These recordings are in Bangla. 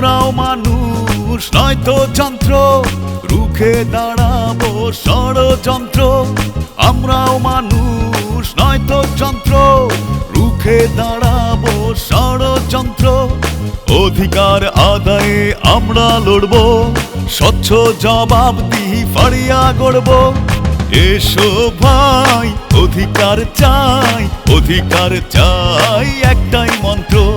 আমরাও মানুষ, নয়তো যন্ত্র। রুখে দাঁড়াবো ষড়যন্ত্র। আমরাও মানুষ, নয়তো যন্ত্র। রুখে দাঁড়াবো ষড়যন্ত্র। অধিকার আদায়ে আমরা লড়বো। স্বচ্ছ জবাব দিই, ফাড়িয়া গড়বো। এসো ভাই, অধিকার চাই অধিকার চাই একটাই মন্ত্র।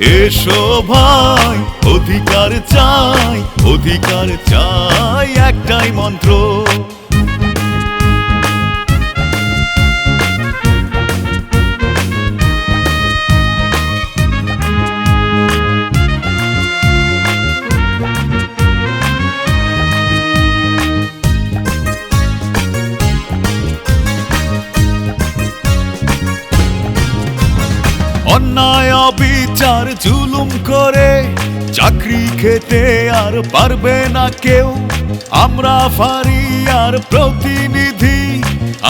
এসো ভাই অধিকার চাই অধিকার চাই একটাই মন্ত্র। অন্যায়, অবিচার, জুলুম করে চাকরি খেতে আর পারবে না কেউ। আমরা ফারি আর প্রতিনিধি,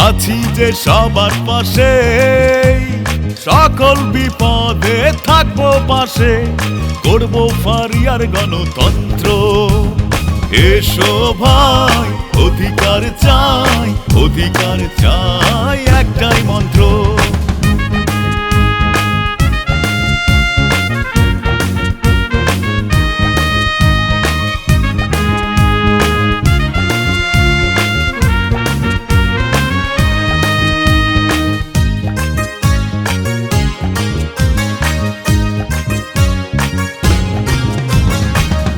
আছি যে সবার পাশে। সকল বিপদে থাকব পাশে করব আর গণতন্ত্র। এসো ভাই, অধিকার চাই অধিকার চাই একটাই মন্ত্র।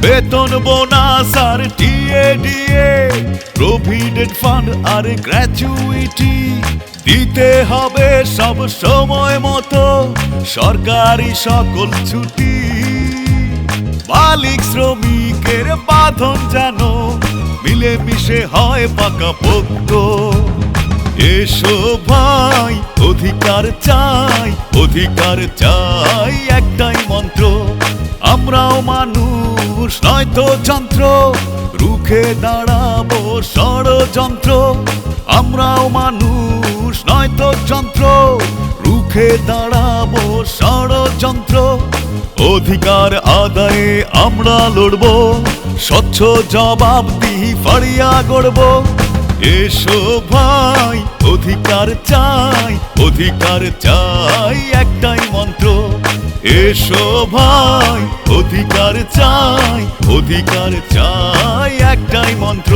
বেতন bonus R T A D A provident fund R gratuity দিতে হবে সব সময় মতো সরকারি সকল ছুটি। মালিক শ্রমিকের বাঁধন যেন মিলেমিশে হয় পাকা পোক্ত এসো ভাই, অধিকার চাই অধিকার চাই একটাই মন্ত্র। আমরাও মানুষ, নয়তো যন্ত্র। রুখে দাঁড়াবো ষড়যন্ত্র। আমরাও মানুষ, নয়তো যন্ত্র। রুখে দাঁড়াবো ষড়যন্ত্র। অধিকার আদায়ে আমরা লড়বো। স্বচ্ছ জবাব দিই, ফাড়িয়া গড়বো। এসো ভাই, অধিকার চাই অধিকার চাই একটাই মন্ত্র। এসো ভাই অধিকার চাই অধিকার চাই একটাই মন্ত্র।